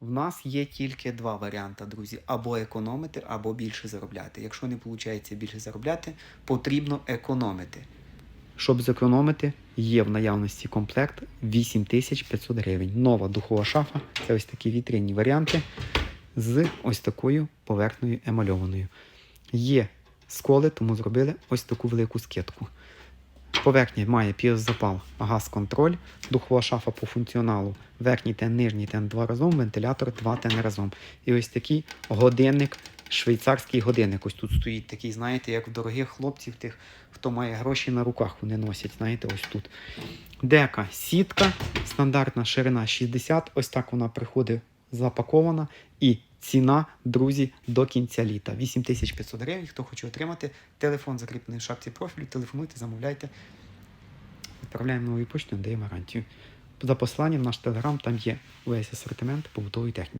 В нас є тільки два варіанти, друзі: або економити, або більше заробляти. Якщо не виходить більше заробляти, потрібно економити. Щоб зекономити, є в наявності комплект 8500 гривень. Нова духова шафа це ось такі вітринні варіанти з ось такою поверхнею емальованою. Є сколи, тому зробили ось таку велику скидку. Поверхня має піозапал, газ-контроль, духова шафа по функціоналу, верхній тен, нижній тен два разом, вентилятор два тен разом. І ось такий годинник, швейцарський годинник. Ось тут стоїть такий, знаєте, як в дорогих хлопців, тих, хто має гроші на руках, вони носять, знаєте, ось тут. Дека, сітка, стандартна ширина 60, ось так вона приходить запакована. І ціна, друзі, до кінця літа. 8500 гривень. Хто хоче отримати, телефон закріплений в шапці профілю, телефонуйте, замовляйте. Відправляємо новою почту, даємо гарантію. За посланням наш телеграм, там є весь асортимент побутової техніки.